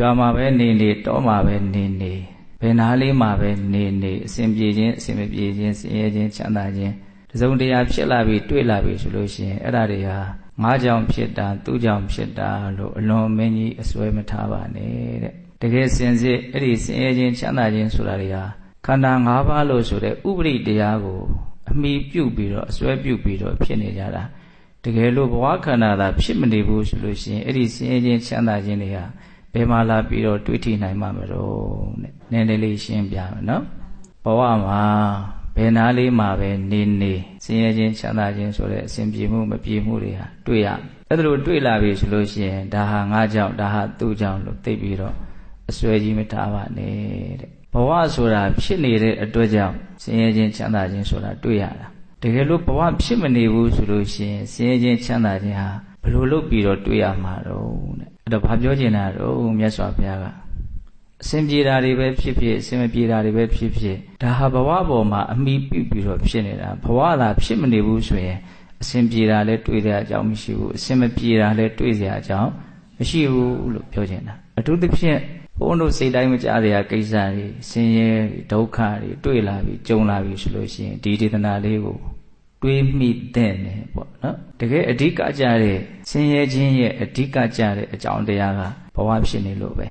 ရွာမှာပဲနေနေတောမှာပဲနေနေဘယ်နာလေးမှာပဲနေနေအစဉ်ပြေခြင်းအစဉ်မပြေခြင်းဆင်းရဲခြင်းချမ်းသာခြင်းတစုံတရာဖြစ်လာပြီးတွေ့လာပြီးဆိုလို့ရှိရင်အဲ့ဒါတွေဟာငါးကြောင့်ဖြစ်တာသူ့ကြောင့်ဖြစ်တာလို့အလွန်မင်းကြီးအစွဲမထားပါနဲ့တဲ့တကယ်စင်စစ်အဲ့ဒီဆင်းရဲခြင်းချမ်းသာခြင်းဆိုတာတွေဟာခန္ဓာ၅ပါးလို့ဆိုတဲ့ဥပရိတရားကိုအမိပြုတ်ပြီးတော့အစွဲပြုတ်ပြီးတော့ဖြစ်နေကြတာတကယ်လို့ဘဝခန္ဓာသာဖြစ်မနေဘူးဆိုလို့ရှိရင်အဲ့ဒီဆင်းရဲခြင်းချမ်းသာခြင်းတွေဟာ ဘယ်မှာလာပြီးတော့တွေးထိနိုင်မှာမလို့တဲ့နည်းနည်းလေးရှင်းပြမယ်နော်ဘဝမှာဘယ်နာလေးမှာပဲနေနေဆင်းရဲခြင်းချမ်းသာခြင်းဆိုတဲ့အစဉ်ပြေမှုမပြေမှုတွေဟာတွေ့ရအဲ့ဒါလိုတွေ့လာပြီဆိုလို့ရှိရင်ဒါဟာငါကြောင့်ဒါဟာသူ့ကြောင့်လို့သိပြီးတော့အစွဲကြီးမထားပါနဲ့တဲ့ဘဝဆိုတာဖြစ်နေတဲ့အတွက်ကြောင့်ဆင်းရဲခြင်းချမ်းသာခြင်းဆိုတာတွေ့ရတာတကယ်လို့ဘဝဖြစ်မနေဘူးဆိုလို့ရှိရင်ဆင်းရဲခြင်းချမ်းသာခြင်းဟာဘယ်လိုလုပ်ပြီးတော့တွေ့ရမှာတော့တဲ့ အဲ့တော့ဘာပြောချင်တာတော့မြတ်စွာဘုရားကအစဉ်ပြေတာတွေပဲဖြစ်ဖြစ်အစဉ်မပြေတာတွေပဲဖြစ်ဖြစ်ဒါဟာဘဝပေါ်မှာအမိပြုပြီးတော့ဖြစ်နေတာဘဝသာဖြစ်မနေဘူးဆိုရင်အစဉ်ပြေတာလည်းတွေ့တဲ့အကြောင်းမရှိဘူးအစဉ်မပြေတာလည်းတွေ့စရာအကြောင်းမရှိဘူးလို့ပြောချင်တာအထူးသဖြင့်ဘုန်းတို့စိတ်တိုင်းမကြရကိစ္စတွေဆင်းရဲဒုက္ခတွေတွေ့လာပြီးကြုံလာပြီးဆိုလို့ရှိရင်ဒီဒေသနာလေးကို တွေးမိတဲ့တယ်ပေါ့နော်တကယ်အဓိကကြတဲ့ဆင်းရဲခြင်းရဲ့အဓိကကြတဲ့အကြောင်းတရားကဘဝဖြစ်နေလို့ပဲ